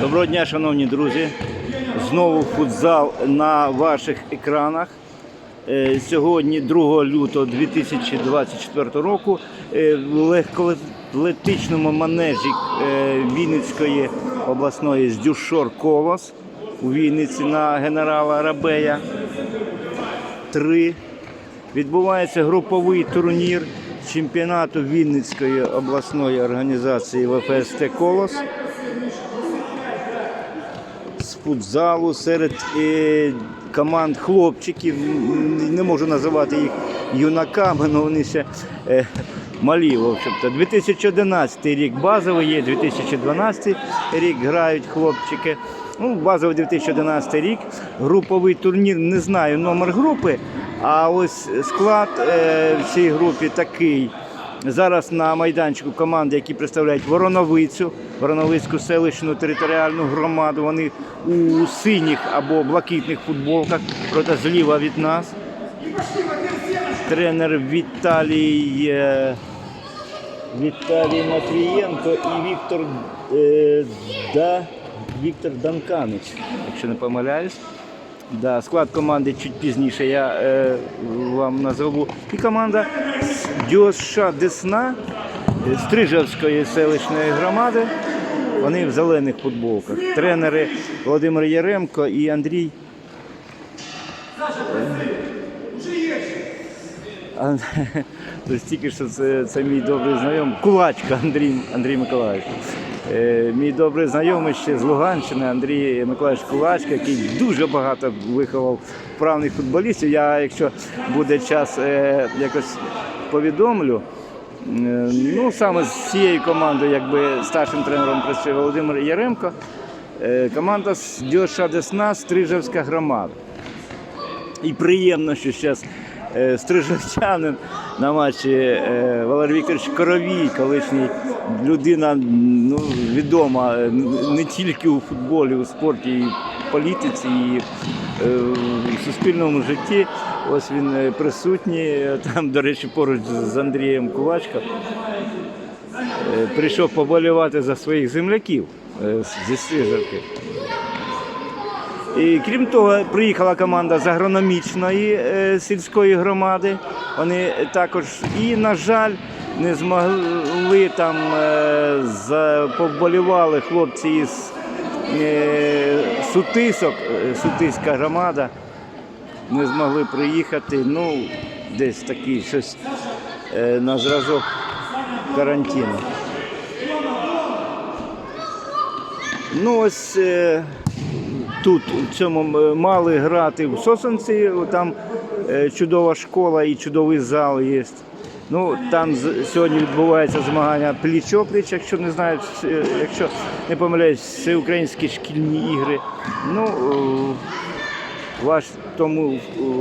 Доброго дня, шановні друзі. Знову футзал на ваших екранах. Е, Сьогодні, 2 лютого 2024 року, е, в легкоатлетичному манежі е, Вінницької обласної Здюшор Колос у Вінниці на генерала Рабея 3 відбувається груповий турнір чемпіонату Вінницької обласної організації ВФСТ Колос футзалу серед е, команд хлопчиків. Не можу називати їх юнаками, але вони ще е, малі. В общем-то. 2011 рік базовий є, 2012 рік грають хлопчики. Ну, базовий 2011 рік. Груповий турнір, не знаю номер групи, а ось склад е, в цій групі такий. Зараз на майданчику команди, які представляють Вороновицю, Вороновицьку селищну територіальну громаду. Вони у синіх або блакитних футболках, проте зліва від нас. Тренер Віталій, е, Віталій Матвієнко і Віктор, е, да, Віктор Данканич, якщо не помиляюсь. Да, склад команди чуть пізніше я е, вам назову. І команда ДЮСШ Десна е, Стрижавської селищної громади. Вони в зелених футболках. Тренери Володимир Яремко і Андрій. Тобто тільки що це, це мій добрий знайомий, Кулачка Андрій, Андрій Миколаївич. Е, мій добрий знайомий ще з Луганщини Андрій Миколаївич Кулачка, який дуже багато виховав вправних футболістів. Я, якщо буде час, е, якось повідомлю. Е, Ну, саме з цією командою, якби старшим тренером працює Володимир Яремко. Команда з Дьоша Десна, Стрижевська громада. І приємно, що зараз е, стрижавчанин на матчі е, Валерій Вікторович Коровій, колишній людина ну, відома е, не тільки у футболі, у спорті, і в політиці, і в суспільному житті. Ось він присутній. Там, до речі, поруч з Андрієм Кулачко. Е, Прийшов поболівати за своїх земляків зі Стрижавки. І, крім того, приїхала команда з агрономічної е, сільської громади. Вони також і, на жаль, не змогли там е, повболівали хлопці із е, Сутисок, Сутиська громада. Не змогли приїхати. Ну, десь такий щось на зразок карантину. Ну, ось тут у цьому е, мали грати в Сосенці, там е, чудова школа і чудовий зал є. Ну, там сьогодні відбувається змагання пліч-опліч, якщо не знають, е, якщо не помиляюсь, всеукраїнські шкільні ігри. Ну, ваш тому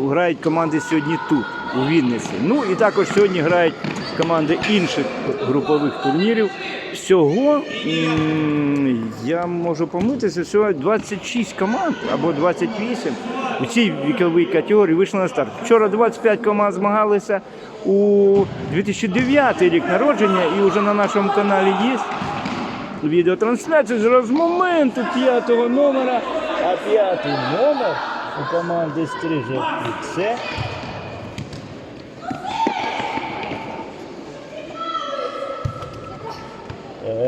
грають команди сьогодні тут, у Вінниці. Ну і також сьогодні грають команди інших групових турнірів. Всього я можу помилитися, всього 26 команд або 28 у цій віковій категорії вийшли на старт. Вчора 25 команд змагалися у 2009 рік народження, і вже на нашому каналі є відеотрансляція з моменту п'ятого номера, а п'ятий номер у команди Стрижевки це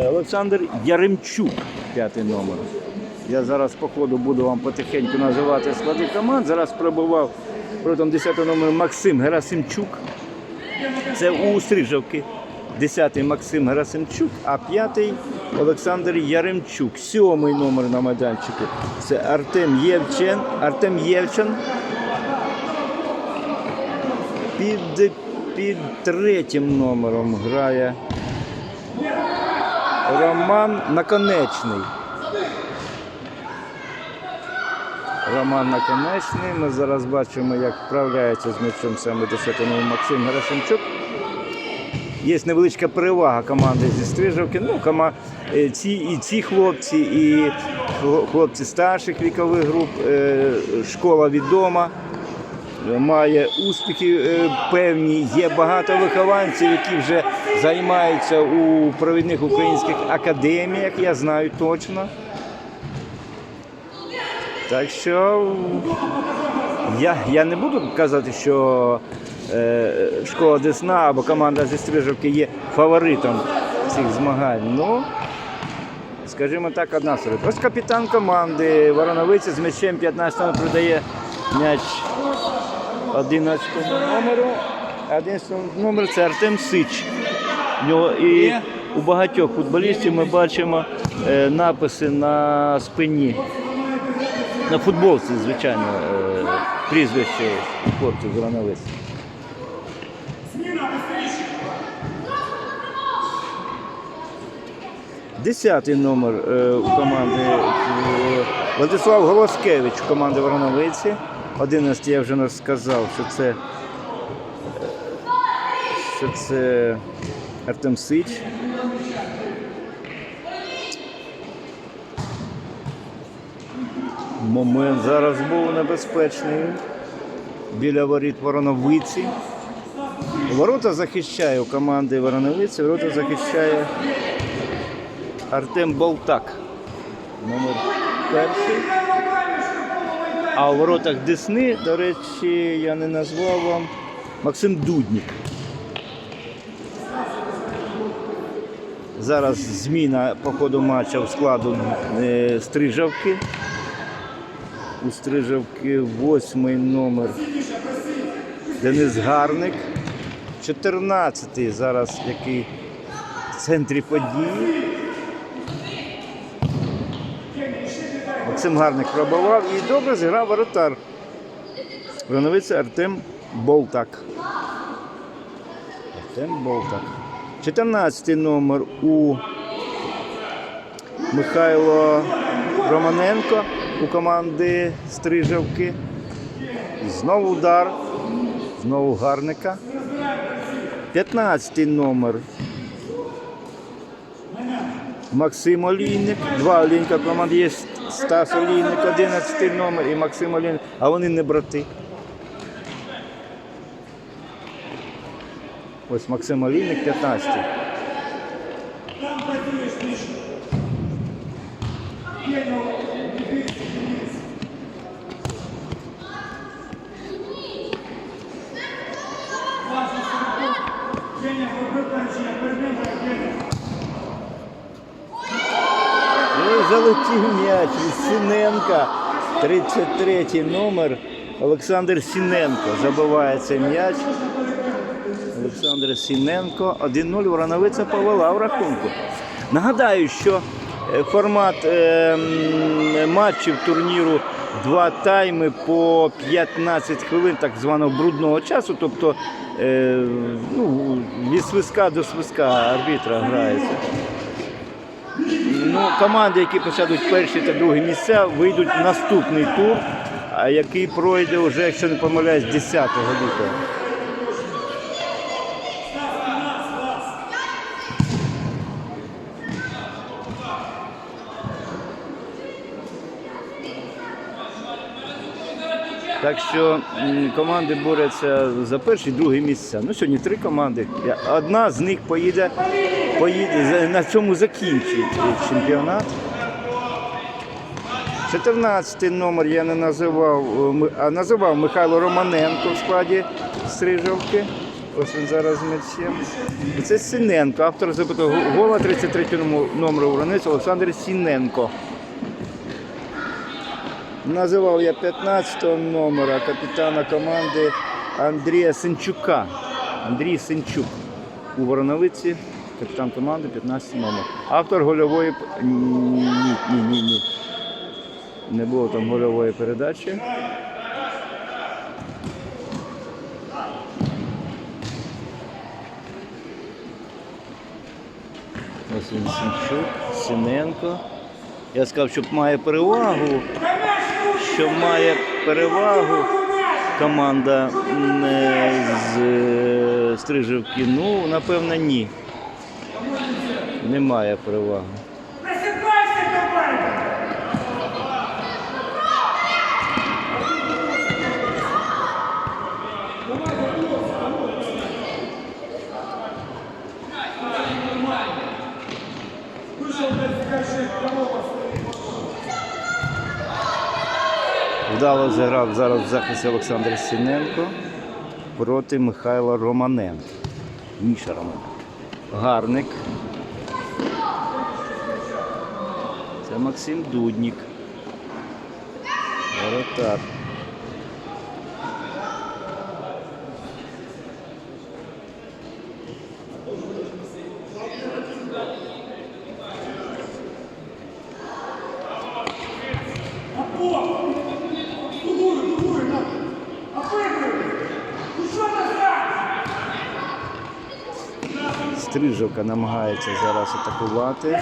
Олександр Яремчук, п'ятий номер. Я зараз по ходу буду вам потихеньку називати склади команд. Зараз пробував протягом 10 номер Максим Герасимчук. Це у Стрижавки. 10-й Максим Герасимчук, а п'ятий Олександр Яремчук. Сьомий номер на майданчику. Це Артем Євчен. Артем Євчен. Під, під третім номером грає Роман Наконечний. Роман Наконечний. Ми зараз бачимо, як вправляється з м'ячом саме 10 номер Максим Герасимчук. Є невеличка перевага команди зі Стрижавки. Ну, кома, е, ці, і ці хлопці, і хлопці старших вікових груп. е, Школа відома. має успіхи е, певні. Є багато вихованців, які вже займаються у провідних українських академіях, я знаю точно. Так що я, я не буду казати, що е, школа Десна або команда зі Стрижівки є фаворитом цих змагань. Ну, скажімо так, одна серед. Ось капітан команди Вороновиці з м'ячем 15 номер придає м'яч 11 номеру. 11 номер це Артем Сич. В нього і у багатьох футболістів ми бачимо е, написи на спині. На футболці, звичайно, е, прізвище хлопців з Десятий номер е, у команди Владислав Голоскевич у команди Вороновиці. Одинадцятий я вже сказав, що це, що це Артем Сич. Момент зараз був небезпечний біля воріт Вороновиці. Ворота захищає у команди Вороновиці, ворота захищає Артем Болтак. Номер перший. А у воротах Десни, до речі, я не назвав вам Максим Дуднік. Зараз зміна по ходу матча в складу е, Стрижавки. У Стрижавки восьмий номер Денис Гарник. 14-й зараз який в центрі події. Максим Гарник пробував і добре зіграв воротар. Вроновиця Артем Болтак. Артем Болтак. 14 номер у Михайло Романенко у команди Стрижавки. Знову удар. Знову гарника. 15 номер. Максим Олійник. Два Олійника команди є Стас Олійник, 11 номер і Максим Олійник. А вони не брати. Ось Максим Олійник 15. І залетів м'яч від Сіненка. 33 номер. Олександр Сіненко забиває цей м'яч. Олександр Сіненко. 1-0 Вороновиця повела в рахунку. Нагадаю, що е, формат е, матчів турніру два тайми по 15 хвилин так званого брудного часу. Тобто е, ну, від свиска до свиска арбітра грається. Ну, команди, які посядуть перші та другі місця, вийдуть в наступний тур, який пройде вже, якщо не помиляюсь, 10 лютого. Так що команди борються за перші другі місця. Ну, сьогодні три команди. Одна з них поїде, поїде на цьому закінчить чемпіонат. 14 номер я не називав, е, а називав Михайло Романенко в складі Стрижовки. Ось він зараз м'ячем. Це Сіненко, автор забитого гола 33 номеру Воронець Олександр Сіненко. Називав я 15-го номера капітана команди Андрія Сенчука. Андрій Сенчук у Вороновиці, капітан команди 15 номер. Автор гольової ні, ні, ні, ні. Не було там гольової передачі. Ось він Сенчук, Синенко. Я сказав, що має перевагу, що має перевагу команда е, з е, Стрижівки. Ну, напевно, ні. Немає переваги. Вдало зіграв зараз в захисті Олександр Сіненко проти Михайла Романенка. Міша Романенко. Гарник. Це Максим Дуднік. Воротар. Стрижовка намагається зараз атакувати.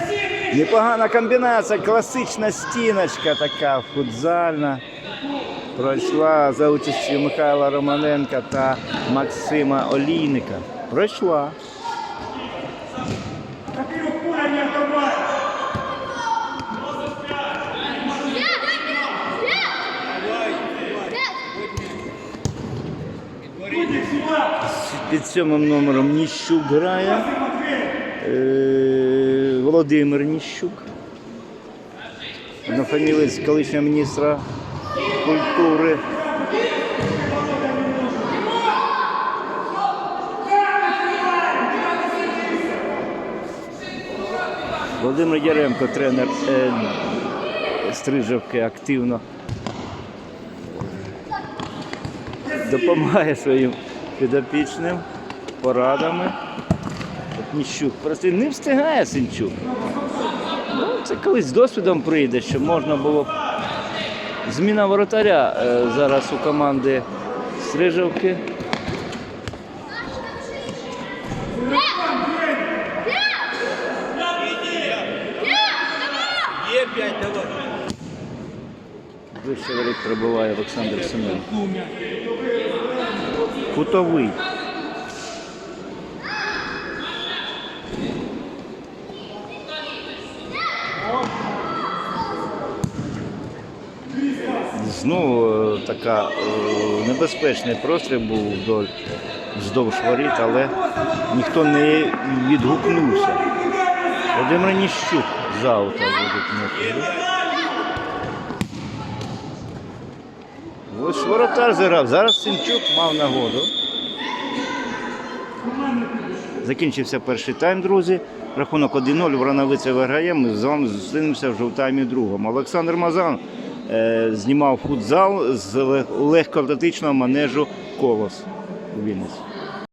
Непогана комбінація, класична стіночка така футзальна. Пройшла за участю Михайла Романенка та Максима Олійника. Пройшла. Під сьомим номером Ніщук грає. Е, Володимир Ніщук. Однофамілець колишнього міністра культури. Володимир Яремко, тренер е, Стрижовки, активно допомагає своїм підопічним порадами. От Ніщук. Просто не встигає Синчук. Ну, це колись з досвідом прийде, що можна було б. Зміна воротаря е, зараз у команди давай. Вище воріт прибуває Олександр Семен. Кутовий. Знову е, така е, небезпечний простріл був вздовж воріт, але ніхто не відгукнувся. Володимир Ніщук з аута виводить Ось воротар зіграв. Зараз Сінчук мав нагоду. Закінчився перший тайм, друзі. Рахунок 1-0. Врановиця виграє. Ми з вами зустрінемося вже в таймі другому. Олександр Мазан е, знімав футзал з лег- легкоатлетичного манежу Колос у Вінниці.